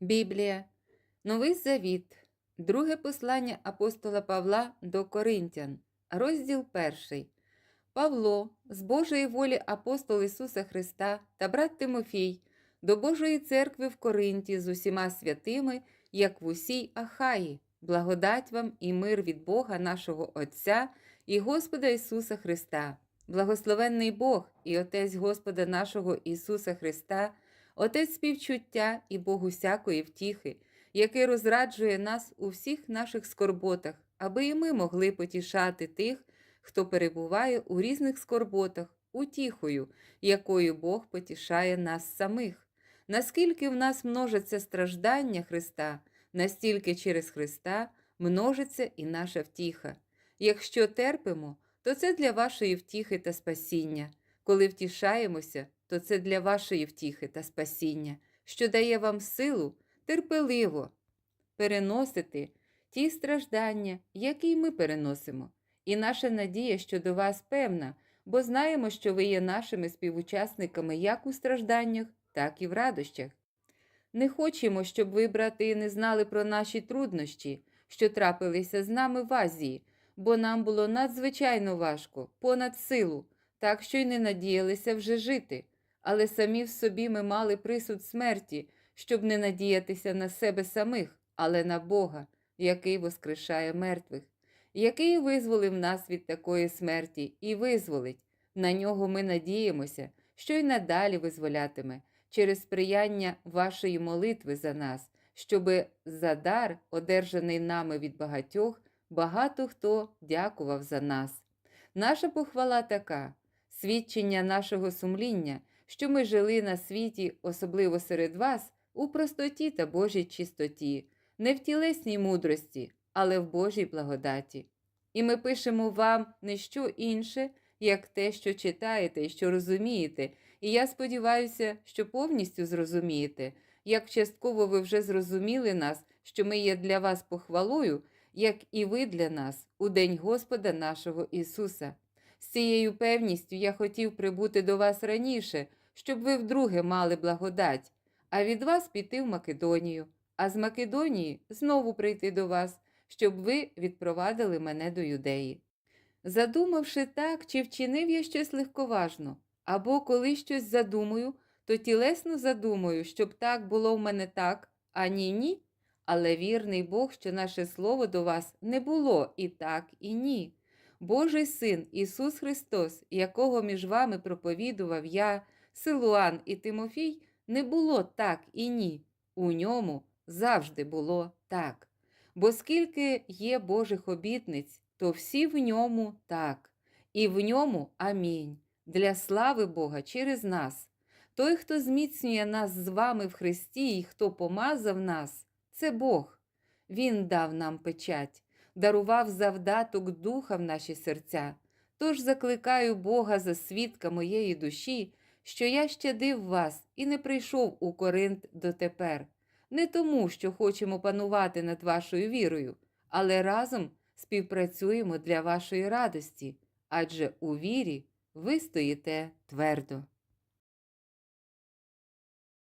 Біблія, Новий Завіт, Друге послання апостола Павла до Коринтян, розділ 1. Павло, з Божої волі апостол Ісуса Христа та брат Тимофій, до Божої церкви в Коринті з усіма святими, як в усій Ахаї, благодать вам і мир від Бога нашого Отця і Господа Ісуса Христа, благословенний Бог і Отець Господа нашого Ісуса Христа. Отець співчуття і Бог усякої втіхи, який розраджує нас у всіх наших скорботах, аби і ми могли потішати тих, хто перебуває у різних скорботах, утіхою, якою Бог потішає нас самих. Наскільки в нас множиться страждання Христа, настільки через Христа множиться і наша втіха. Якщо терпимо, то це для вашої втіхи та спасіння. Коли втішаємося, то це для вашої втіхи та спасіння, що дає вам силу терпеливо переносити ті страждання, які ми переносимо. І наша надія щодо вас певна, бо знаємо, що ви є нашими співучасниками як у стражданнях, так і в радощах. Не хочемо, щоб ви, брати, не знали про наші труднощі, що трапилися з нами в Азії, бо нам було надзвичайно важко, понад силу, так що й не надіялися вже жити, але самі в собі ми мали присуд смерті, щоб не надіятися на себе самих, але на Бога, який воскрешає мертвих, який визволив нас від такої смерті і визволить. На нього ми надіємося, що й надалі визволятиме через сприяння вашої молитви за нас, щоби за дар, одержаний нами від багатьох, багато хто дякував за нас. Наша похвала така свідчення нашого сумління, що ми жили на світі, особливо серед вас, у простоті та Божій чистоті, не в тілесній мудрості, але в Божій благодаті. І ми пишемо вам не що інше, як те, що читаєте і що розумієте, і я сподіваюся, що повністю зрозумієте, як частково ви вже зрозуміли нас, що ми є для вас похвалою, як і ви для нас у День Господа нашого Ісуса. З цією певністю я хотів прибути до вас раніше, щоб ви вдруге мали благодать, а від вас піти в Македонію, а з Македонії знову прийти до вас, щоб ви відпровадили мене до юдеї. Задумавши так, чи вчинив я щось легковажно, або коли щось задумаю, то тілесно задумаю, щоб так було в мене так, а ні ні. Але вірний Бог, що наше слово до вас не було і так, і ні. Божий син Ісус Христос, якого між вами проповідував я, Силуан і Тимофій, не було так і ні. У ньому завжди було так. Бо скільки є Божих обітниць, то всі в ньому так, і в ньому амінь, для слави Бога через нас. Той, хто зміцнює нас з вами в Христі і хто помазав нас, це Бог. Він дав нам печать, дарував завдаток духа в наші серця. Тож закликаю Бога за свідка моєї душі, що я щадив вас і не прийшов у Коринт дотепер, не тому, що хочемо панувати над вашою вірою, але разом співпрацюємо для вашої радості, адже у вірі ви стоїте твердо.